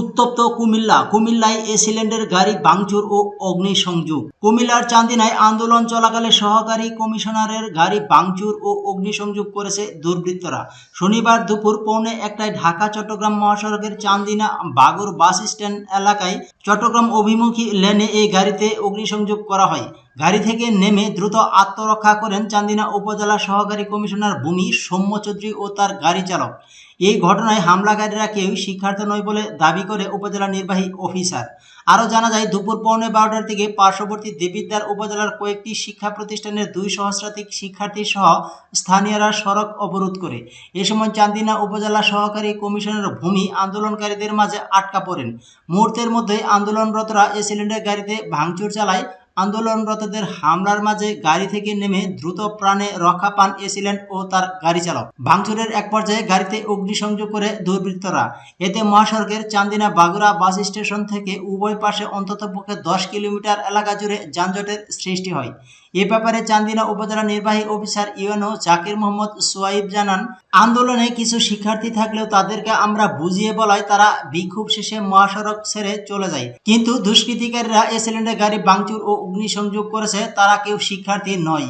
উত্তপ্ত কুমিল্লা। কুমিল্লায় এ সিলিন্ডার, গাড়ি ভাঙচুর ও অগ্নিসংযোগ। কুমিল্লার চান্দিনায় আন্দোলন চলাকালে সহকারী কমিশনারের গাড়ি ভাঙচুর ও অগ্নিসংযোগ করেছে দুর্বৃত্তরা। শনিবার দুপুর পৌনে একটায় ঢাকা, চট্টগ্রাম মহাসড়কের চান্দিনা বাগর বাস স্ট্যান্ড এলাকায় চট্টগ্রাম অভিমুখী লেনে এই গাড়িতে অগ্নিসংযোগ করা হয়। গাড়ি থেকে নেমে দ্রুত আত্মরক্ষা করেন চান্দিনা উপজেলা সহকারী কমিশনার ভূমি সৌম্য চৌধুরী ও তার গাড়ি চালক। এই ঘটনায় হামলাকারীরা কেউ শিক্ষার্থী নয় বলে দাবি করে উপজেলা নির্বাহী অফিসার। আরও জানা যায়, দুপুর পৌনে বারোটার দিকে পার্শ্ববর্তী দেবিদ্বার উপজেলার কয়েকটি শিক্ষা প্রতিষ্ঠানের দুই সহস্রাধিক শিক্ষার্থী সহ স্থানীয়রা সড়ক অবরোধ করে। এ সময় চান্দিনা উপজেলা সহকারী কমিশনার ভূমি আন্দোলনকারীদের মাঝে আটকা পড়েন। মুহূর্তের মধ্যে আন্দোলনরতরা এ সিলিন্ডার গাড়িতে ভাঙচুর চালায় আন্দোলনরতদের হামলার মাঝে গাড়ি থেকে নেমে দ্রুত প্রাণে রক্ষা পান এসিল্যান্ড ও তার গাড়ি চালক ভাঙচুরের এক পর্যায়ে গাড়িতে অগ্নিসংযোগ করে দুর্বৃত্তরা। এতে মহাসড়কের চান্দিনা বাগুড়া বাস স্টেশন থেকে উভয় পাশে অন্ততপক্ষে দশ কিলোমিটার এলাকা জুড়ে যানজটের সৃষ্টি হয়। এ ব্যাপারে চান্দিনা উপজেলা নির্বাহী অফিসার ইউএনও জাকির মোহাম্মদ সোয়াইব জানান, আন্দোলনে কিছু শিক্ষার্থী থাকলেও তাদেরকে আমরা বুঝিয়ে বলায় তারা বিক্ষোভ শেষে মহাসড়ক ছেড়ে চলে যায়। কিন্তু দুষ্কৃতিকারীরা এ সিলিন্ডার গাড়ি ভাঙচুর ও অগ্নিসংযোগ করেছে, তারা কেউ শিক্ষার্থী নয়।